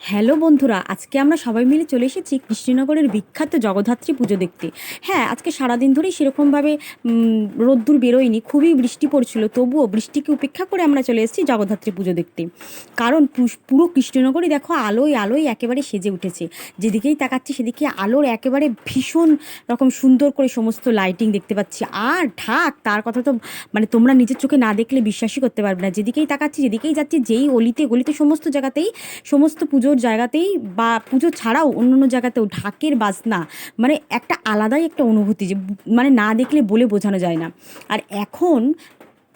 Hello বন্ধুরা, আজকে আমরা সবাই মিলে চলে এসেছি কৃষ্ণনগরের বিখ্যাত জগদ্ধাত্রী পুজো দেখতে। হ্যাঁ আজকে সারাদিন ধরেই সেরকমভাবে রোদ্দুর বেরোয়নি, খুবই বৃষ্টি পড়ছিল, তবুও বৃষ্টিকে উপেক্ষা করে আমরা চলে এসেছি জগদ্ধাত্রী পুজো দেখতে। কারণ পুরো কৃষ্ণনগরই দেখো আলোয় আলোয় একেবারে সেজে উঠেছে। যেদিকেই তাকাচ্ছি সেদিকে আলোর একেবারে ভীষণ রকম সুন্দর করে সমস্ত লাইটিং দেখতে পাচ্ছি। আর ঢাক, তার কথা তো মানে তোমরা নিজের চোখে না দেখলে বিশ্বাসই করতে পারবে না। যেদিকেই তাকাচ্ছি, যেদিকেই যাচ্ছি, যেই অলিতে গলিতে সমস্ত জায়গাতেই সমস্ত পুজোর জায়গাতেই বা পুজো ছাড়াও অন্য অন্য জায়গাতেও ঢাকের বাজনা মানে একটা আলাদাই একটা অনুভূতি যে মানে না দেখলে বলে বোঝানো যায় না। আর এখন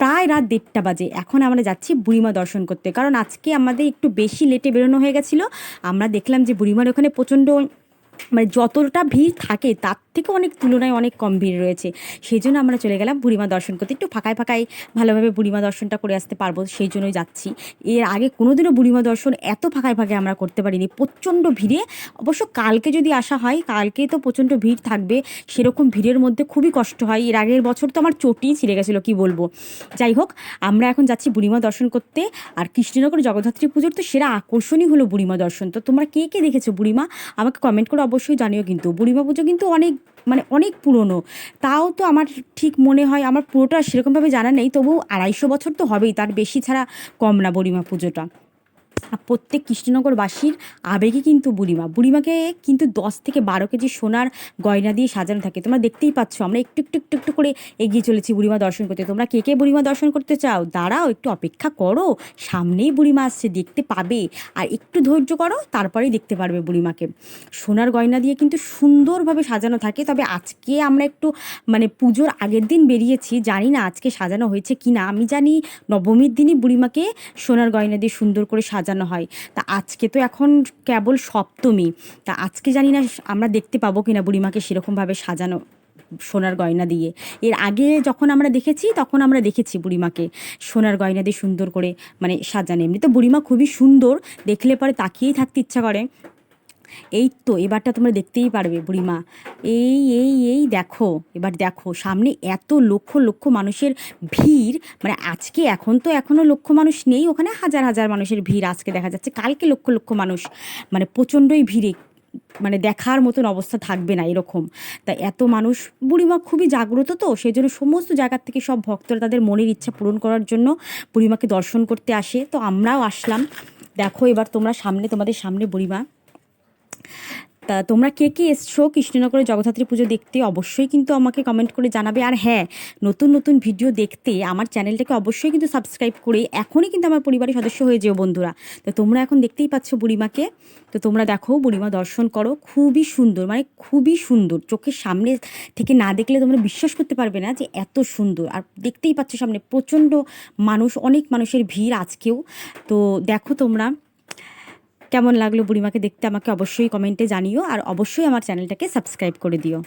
প্রায় রাত দেড়টা বাজে, এখন আমরা যাচ্ছি বুড়িমা দর্শন করতে। কারণ আজকে আমাদের একটু বেশি লেটে বেরোনো হয়ে গেছিল। আমরা দেখলাম যে বুড়িমার ওখানে প্রচণ্ড মানে যতটা ভিড় থাকে তার থেকে অনেক তুলনায় অনেক কম ভিড় রয়েছে। সেই জন্য আমরা চলে গেলাম বুড়িমা দর্শন করতে। একটু ফাঁকায় ফাঁকায় ভালোভাবে বুড়িমা দর্শনটা করে আসতে পারব সেই জন্যই যাচ্ছি। এর আগে কোনোদিনও বুড়িমা দর্শন এত ফাঁকায় ফাঁকায় আমরা করতে পারিনি। প্রচণ্ড ভিড়ে। অবশ্য কালকে যদি আসা হয়, কালকে তো প্রচণ্ড ভিড় থাকবে। সেরকম ভিড়ের মধ্যে খুবই কষ্ট হয়। এর আগের বছর তো আমার চটিই ছিঁড়ে গেছিল, কি বলব? যাই হোক, আমরা এখন যাচ্ছি বুড়িমা দর্শন করতে। আর কৃষ্ণনগর জগদ্ধাত্রী পুজোর তো সেরা আকর্ষণই হলো বুড়িমা দর্শন। তো তোমরা কে কে দেখেছ বুড়িমা? আমাকে কমেন্ট করে অবশ্যই জানিও কিন্তু। বুড়িমা পুজো কিন্তু অনেক মানে অনেক পুরনো। তাও তো আমার ঠিক মনে হয় আমার পুরোটা সেরকমভাবে জানা নেই তবু আড়াইশো বছর তো হবেই, তার বেশি ছাড়া কম না বুড়িমা পুজোটা। প্রত্যেক কৃষ্ণনগরবাসীর আবেগে কিন্তু বুড়িমা। বুড়িমাকে কিন্তু দশ থেকে বারো কেজি সোনার গয়না দিয়ে সাজানো থাকে। তোমরা দেখতেই পাচ্ছ, আমরা একটু একটু একটু একটু করে এগিয়ে চলেছি বুড়িমা দর্শন করতে। তোমরা কে কে বুড়িমা দর্শন করতে চাও, দাঁড়াও, একটু অপেক্ষা করো। সামনেই বুড়িমা আসছে, দেখতে পাবে। আর একটু ধৈর্য করো, তারপরেই দেখতে পারবে বুড়িমাকে। সোনার গয়না দিয়ে কিন্তু সুন্দরভাবে সাজানো থাকে। তবে আজকে আমরা একটু মানে পুজোর আগের দিন বেরিয়েছি। জানি না আজকে সাজানো হয়েছে কি না আমি জানি নবমীর দিনই বুড়িমাকে সোনার গয়না দিয়ে সুন্দর করে সাজানো হয়। তা আজকে তো এখন কেবল সপ্তমী। তা আজকে জানি না আমরা দেখতে পাবো কিনা বুড়িমাকে সেরকমভাবে সাজানো সোনার গয়না দিয়ে। এর আগে যখন আমরা দেখেছি, তখন আমরা দেখেছি বুড়িমাকে সোনার গয়না দিয়ে সুন্দর করে মানে সাজানো। এমনি তো বুড়িমা খুবই সুন্দর, দেখলে পরে তাকিয়েই থাকতে ইচ্ছা করে। এই তো, এবারটা তোমরা দেখতেই পারবে বুড়িমা। এই এই এই দেখো, এবার দেখো, সামনে এত লক্ষ লক্ষ মানুষের ভিড় মানে আজকে এখন তো এখনও লক্ষ মানুষ নেই, ওখানে হাজার হাজার মানুষের ভিড় আজকে দেখা যাচ্ছে। কালকে লক্ষ লক্ষ মানুষ মানে প্রচণ্ডই ভিড়ে মানে দেখার মতন অবস্থা থাকবে না এরকম। তা এত মানুষ, বুড়িমা খুবই জাগ্রত তো সেই জন্য সমস্ত জায়গার থেকে সব ভক্তরা তাদের মনের ইচ্ছা পূরণ করার জন্য বুড়িমাকে দর্শন করতে আসে। তো আমরাও আসলাম। দেখো এবার তোমরা সামনে, তোমাদের সামনে বুড়িমা। তা তোমরা কে কে এসছো কৃষ্ণনগরের জগদ্ধাত্রী পুজো দেখতে অবশ্যই কিন্তু আমাকে কমেন্ট করে জানাবে। আর হ্যাঁ নতুন নতুন ভিডিও দেখতে আমার চ্যানেলটাকে অবশ্যই কিন্তু সাবস্ক্রাইব করে এখনই কিন্তু আমার পরিবারের সদস্য হয়ে যেও বন্ধুরা। তো তোমরা এখন দেখতেই পাচ্ছ বুড়িমাকে। তো তোমরা দেখো, বুড়িমা দর্শন করো। খুবই সুন্দর মানে খুবই সুন্দর। চোখের সামনে থেকে না দেখলে তোমরা বিশ্বাস করতে পারবে না যে এত সুন্দর। আর দেখতেই পাচ্ছ সামনে প্রচণ্ড মানুষ, অনেক মানুষের ভিড় আজকেও। তো দেখো তোমরা কেমন লাগল বুড়িমাকে দেখতে আমাকে অবশ্যই কমেন্টে জানিও আর অবশ্যই আমার চ্যানেলটাকে সাবস্ক্রাইব করে দিও।